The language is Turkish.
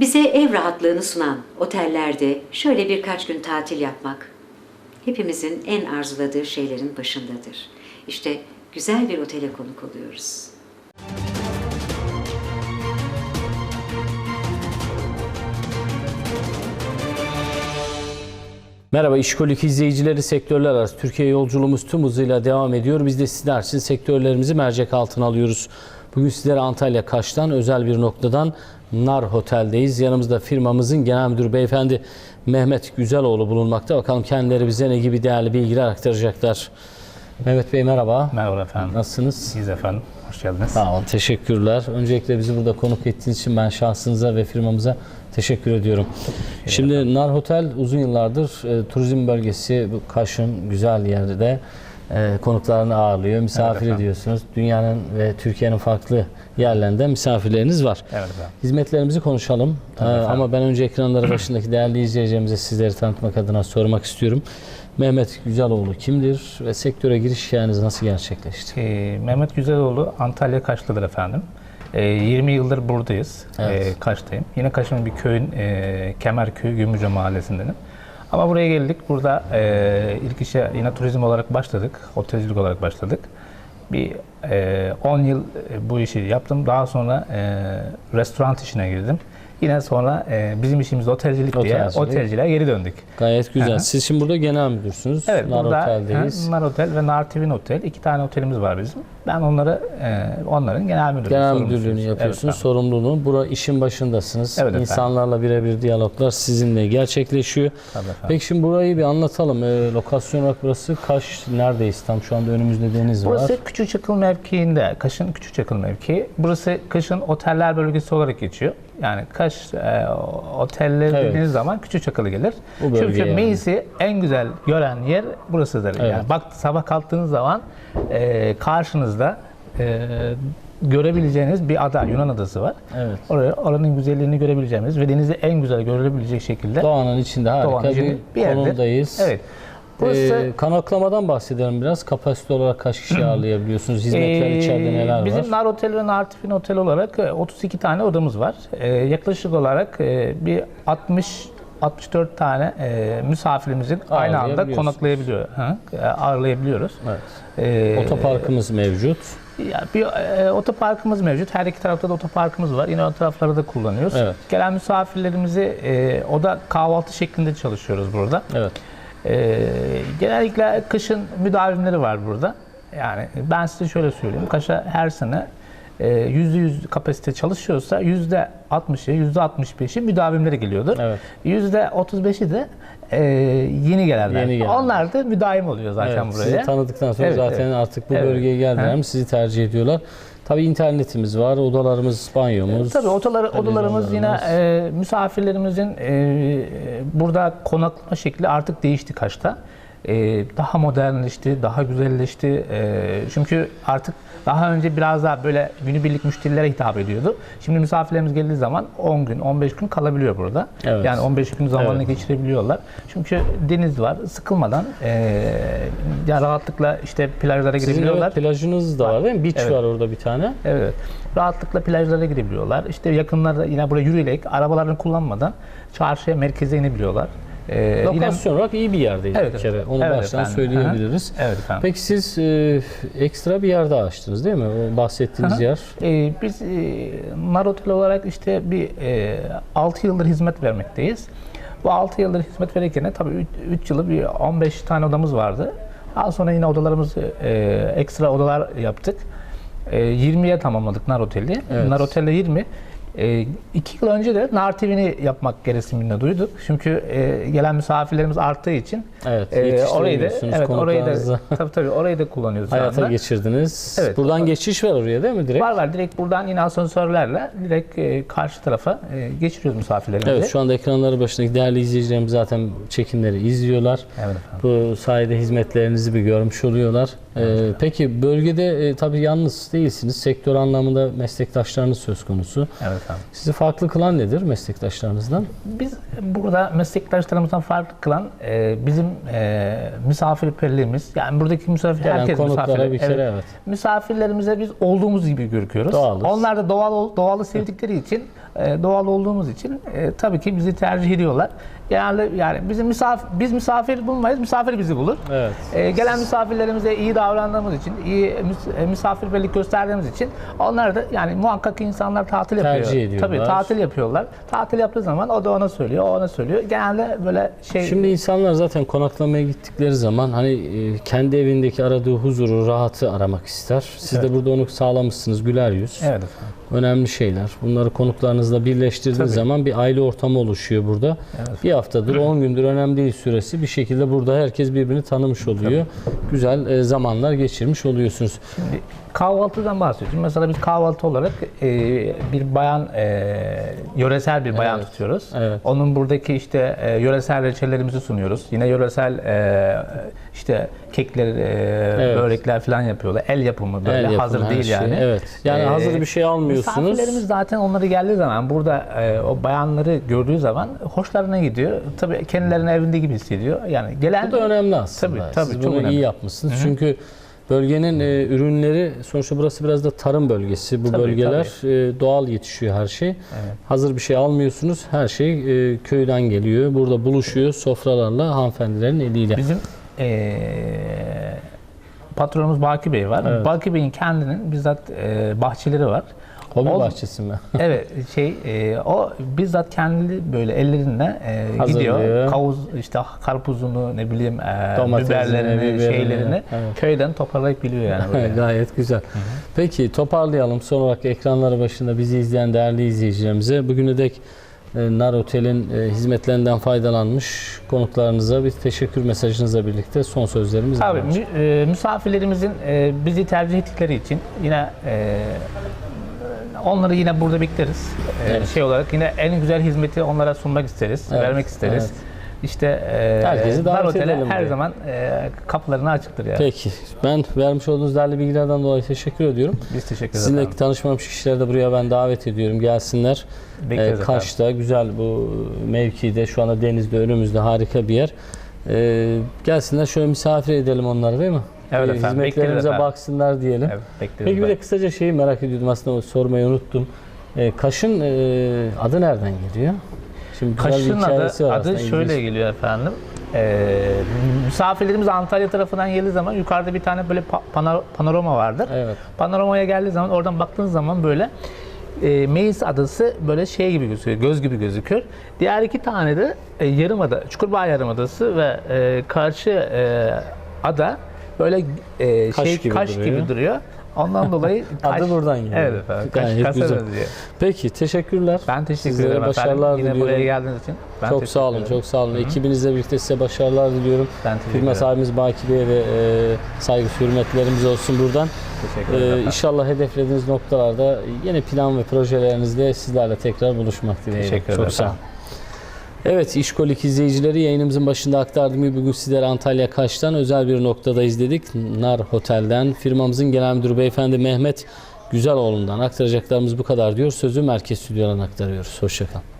Bize ev rahatlığını sunan otellerde şöyle birkaç gün tatil yapmak hepimizin en arzuladığı şeylerin başındadır. İşte güzel bir otele konuk oluyoruz. Merhaba İşkolik izleyicileri sektörler arası Türkiye yolculuğumuz tüm hızıyla devam ediyor. Biz de sizler için sektörlerimizi mercek altına alıyoruz. Bugün sizlere Antalya Kaş'tan özel bir noktadan Nar Hotel'deyiz. Yanımızda firmamızın genel müdürü beyefendi Mehmet Güzeloğlu bulunmakta. Bakalım kendileri bize ne gibi değerli bilgiler aktaracaklar. Mehmet Bey merhaba. Merhaba efendim. Nasılsınız? İyiyiz efendim. Hoş geldiniz. Sağ olun, teşekkürler. Öncelikle bizi burada konuk ettiğiniz için ben şahsınıza ve firmamıza teşekkür ediyorum. Şimdi Nar Hotel uzun yıllardır e, turizm bölgesi, Kaş'ın güzel yerde e, konuklarını ağırlıyor, misafir efendim. ediyorsunuz. Dünyanın ve Türkiye'nin farklı yerlerinde misafirleriniz var. Evet efendim. Hizmetlerimizi konuşalım. Ee, ama ben önce ekranları başındaki değerli izleyicilerimize sizleri tanıtmak adına sormak istiyorum. Mehmet Güzeloğlu kimdir ve sektöre giriş hikayeniz nasıl gerçekleşti? Ee, Mehmet Güzeloğlu Antalya Kaşlı'dır efendim. Ee, 20 yıldır buradayız. Evet. Ee, Kaş'tayım. Yine Kaş'ın bir köyün e, Kemerköy Gümrüce mahallesindenim. Ama buraya geldik. Burada e, ilk işe yine turizm olarak başladık. Otelcilik olarak başladık. Bir e, 10 yıl e, bu işi yaptım. Daha sonra e, restoran işine girdim. Yine sonra e, bizim işimiz otelcilik diye Otelcilik. otelciliğe geri döndük. Gayet güzel. Aha. Siz şimdi burada genel müdürsünüz. Evet, Nar burada Otel'deyiz. ha, Nar Otel ve Nar Twin Otel. iki tane otelimiz var bizim. Ben onları, e, onların genel müdürü. Genel müdürlüğünü yapıyorsunuz, Evet, sorumluluğunu. Bura işin başındasınız. Evet. İnsanlarla birebir diyaloglar sizinle gerçekleşiyor. Tabii efendim. Peki şimdi burayı bir anlatalım. Ee, lokasyon olarak burası Kaş neredeyiz? Tam şu anda önümüzde deniz var. Burası Küçükçakıl mevkiinde, Kaş'ın Küçükçakıl mevkii. Burası Kaş'ın oteller bölgesi olarak geçiyor. Yani Kaş e, otelleri Evet. dediğiniz zaman Küçükçakıl'a gelir. Çünkü yani. Meis'i en güzel gören yer burasıdır. Evet. Yani bak sabah kalktığınız zaman e, karşınızda e, görebileceğiniz bir ada, Yunan adası var. Evet. Oraya, oranın güzelliğini görebileceğimiz ve denizi en güzel görülebilecek şekilde Doğanın içinde harika Doğanın bir, bir yerdir. konumdayız. Evet. Burası Ee, konaklamadan bahsedelim biraz. Kapasite olarak kaç kişi ağırlayabiliyorsunuz? Hizmetler Ee, içeride neler Bizim var? Nar Otel ve Nar Tifin Otel olarak e, 32 tane odamız var. Ee, yaklaşık olarak e, bir 60 64 tane e, misafirimizin aynı anda konaklayabiliyor, hı, e, ağırlayabiliyoruz. Evet. Ee, Otoparkımız mevcut. ya bir e, otoparkımız mevcut. Her iki tarafta da otoparkımız var. Yine o tarafları da kullanıyoruz. Evet. Gelen misafirlerimizi e, oda kahvaltı şeklinde çalışıyoruz burada. Evet. Ee, genellikle kışın müdavimleri var burada. Yani ben size şöyle söyleyeyim. Kaş'a her sene e, %100 kapasite çalışıyorsa %60'ı, %65'i müdavimleri geliyordur. Evet. %35'i de e, yeni gelenler. Yeni gelenler. Onlar da müdavim oluyor zaten Evet, buraya. Sizi tanıdıktan sonra Evet, zaten evet. artık bu Evet. bölgeye geldiler mi sizi tercih ediyorlar. Tabii internetimiz var, odalarımız, banyomuz. Tabii odaları, odalarımız yine e, misafirlerimizin e, burada konaklama şekli artık değişti Kaş'ta. E, daha modernleşti, daha güzelleşti. E, çünkü artık daha önce biraz daha böyle günübirlik müşterilere hitap ediyordu. Şimdi misafirlerimiz geldiği zaman 10 gün, 15 gün kalabiliyor burada. Evet. Yani 15 gün zamanını Evet. geçirebiliyorlar. Çünkü deniz var, sıkılmadan e, ya rahatlıkla işte plajlara Sizin girebiliyorlar. evet, plajınız da var değil mi? Beach Evet. var orada bir tane. Evet. Rahatlıkla plajlara gidebiliyorlar. İşte yakınlarda yine buraya yürüyerek arabalarını kullanmadan çarşıya, merkeze inebiliyorlar. Yine- Lokasyon olarak iyi bir yerdeyiz Evet, bir kere. Onu evet baştan efendim. söyleyebiliriz. Aha. Evet efendim. Peki siz e, ekstra bir yerde açtınız değil mi? O bahsettiğiniz Aha. yer. Ee, biz e, Nar Otel olarak işte bir e, 6 yıldır hizmet vermekteyiz. Bu 6 yıldır hizmet verirken tabii 3 yılı bir 15 tane odamız vardı. Daha sonra yine odalarımızı e, ekstra odalar yaptık. E, 20'ye tamamladık Nar Otel'i. Evet. Nar Otel'de 20. E, iki yıl önce de Nar TV'ni yapmak gereksinimini duyduk. Çünkü e, gelen misafirlerimiz arttığı için Evet, e, orayı da evet orayı da tabii tabii orayı da kullanıyoruz Hayata anda. geçirdiniz. Evet. Buradan geçiş var oraya değil mi direkt? Var var direkt buradan yine asansörlerle direkt e, karşı tarafa e, geçiriyoruz misafirlerimizi. Evet şu anda ekranları başındaki değerli izleyicilerimiz zaten çekimleri izliyorlar. Evet efendim. Bu sayede hizmetlerinizi bir görmüş oluyorlar. Ee, peki bölgede e, tabii yalnız değilsiniz. Sektör anlamında meslektaşlarınız söz konusu. Evet efendim. Sizi farklı kılan nedir meslektaşlarınızdan? Biz burada meslektaşlarımızdan farklı kılan e, bizim e, misafirperliğimiz. Yani buradaki misafir Gelen herkes misafir. bir kere evet. Misafirlerimize biz olduğumuz gibi görüyoruz. Doğalız. Onlar da doğal doğalı sevdikleri için e, doğal olduğumuz için e, tabii ki bizi tercih ediyorlar. Genelde yani bizim misafir, biz misafir bulmayız, misafir bizi bulur. Evet. E, gelen misafirlerimize iyi davrandığımız için, iyi e, misafirperverlik gösterdiğimiz için onlar da yani muhakkak insanlar tatil yapıyor. Tercih ediyorlar. Tabii tatil yapıyorlar. Tatil yaptığı zaman o da ona söylüyor, ona söylüyor. Genelde böyle şey Şimdi insanlar zaten konaklamaya gittikleri zaman hani e, kendi evindeki aradığı huzuru, rahatı aramak ister. Siz de burada onu sağlamışsınız güler yüz. Evet efendim. Önemli şeyler. Bunları konuklarınızla birleştirdiğiniz Tabii. zaman bir aile ortamı oluşuyor burada. Bir haftadır, 10 gündür önemli değil süresi. Bir şekilde burada herkes birbirini tanımış oluyor. Güzel e, zamanlar geçirmiş oluyorsunuz. Şimdi kahvaltıdan bahsediyorum. Mesela biz kahvaltı olarak e, bir bayan, e, yöresel bir bayan Evet. tutuyoruz. Evet. Onun buradaki işte e, yöresel reçellerimizi sunuyoruz. Yine yöresel e, işte kekler, e, Evet. börekler falan yapıyorlar. El yapımı böyle El yapımı, hazır değil şey. yani. Evet. Yani E, hazır bir şey almıyorsunuz. Misafirlerimiz zaten onları geldiği zaman burada e, o bayanları gördüğü zaman hoşlarına gidiyor. Tabii kendilerini evinde gibi hissediyor. Yani gelen Bu da önemli aslında. Tabii, tabii, Siz çok bunu iyi önemli. yapmışsınız. Çünkü bölgenin e, ürünleri sonuçta burası biraz da tarım bölgesi. Bu Tabii, bölgeler e, doğal yetişiyor her şey. Hazır bir şey almıyorsunuz. Her şey e, köyden geliyor. Burada buluşuyor sofralarla hanımefendilerin eliyle. Bizim eee patronumuz Baki Bey var. Evet. Baki Bey'in kendinin bizzat eee, bahçeleri var. Hobi O- bahçesi mi? evet şey eee, o bizzat kendi böyle ellerinle Hazırlıyor. gidiyor. Kavuz işte karpuzunu ne bileyim Domatesini, biberlerini, biberini, şeylerini evet. köyden toparlayıp biliyor yani. Gayet güzel. Peki toparlayalım. Son olarak ekranları başında bizi izleyen değerli izleyicilerimize bugüne dek e, Nar Otel'in e, hizmetlerinden faydalanmış konuklarınıza bir teşekkür mesajınızla birlikte son sözlerimiz var. mü- e, misafirlerimizin e, bizi tercih ettikleri için yine e, onları yine burada bekleriz. E, Evet. Şey olarak yine en güzel hizmeti onlara sunmak isteriz, Evet, vermek isteriz. evet. İşte e, Herkesi davet Dar Otel'e her buraya. zaman e, kapılarını açıktır yani. Peki. Ben vermiş olduğunuz değerli bilgilerden dolayı teşekkür ediyorum. Biz teşekkür ederiz. Sizinle tanışmamış kişileri de buraya ben davet ediyorum. Gelsinler. Bekleriz Ee, efendim. Kaş'ta güzel bu mevkide şu anda denizde önümüzde harika bir yer. Ee, gelsinler şöyle misafir edelim onları değil mi? Evet Ee, efendim, Hizmetlerimize efendim. baksınlar diyelim. Evet, bekleriz Peki bir de efendim. kısaca şeyi merak ediyordum aslında sormayı unuttum. Ee, Kaş'ın e, adı nereden geliyor? Şimdi Kaş'ın adı, adı şöyle ilginç. geliyor efendim. Ee, misafirlerimiz Antalya tarafından geldiği zaman yukarıda bir tane böyle pa- panor- panorama vardır. Evet. Panoramaya geldiği zaman oradan baktığınız zaman böyle e, Meis adası böyle şey gibi gözüküyor, göz gibi gözüküyor. Diğer iki tane de e, yarımada, Çukurbağ Yarımadası ve e, karşı e, ada böyle e, Kaş şey gibi kaş duruyor. gibi duruyor. Ondan dolayı Adı kaş- buradan geliyor. Evet efendim. Kaş, Gayet güzel. benziyor. Peki teşekkürler. Ben teşekkür Sizlere ederim başarılar efendim. Yine diliyorum. buraya geldiğiniz için. Ben çok sağ olun, ederim. çok sağ olun. Ekibinizle birlikte size başarılar diliyorum. Ben teşekkür Firma sahibimiz Baki Bey'e de e, saygı hürmetlerimiz olsun buradan. Teşekkür E, ederim. efendim. inşallah hedeflediğiniz noktalarda yeni plan ve projelerinizle sizlerle tekrar buluşmak dileğiyle. Teşekkür ederim Çok sağ olun. Evet, İşkolik izleyicileri yayınımızın başında aktardığım gibi bugün sizlere Antalya Kaş'tan özel bir noktada izledik. Nar Otel'den firmamızın genel müdürü beyefendi Mehmet Güzeloğlu'ndan aktaracaklarımız bu kadar diyor. Sözü merkez stüdyodan aktarıyoruz. Hoşçakalın.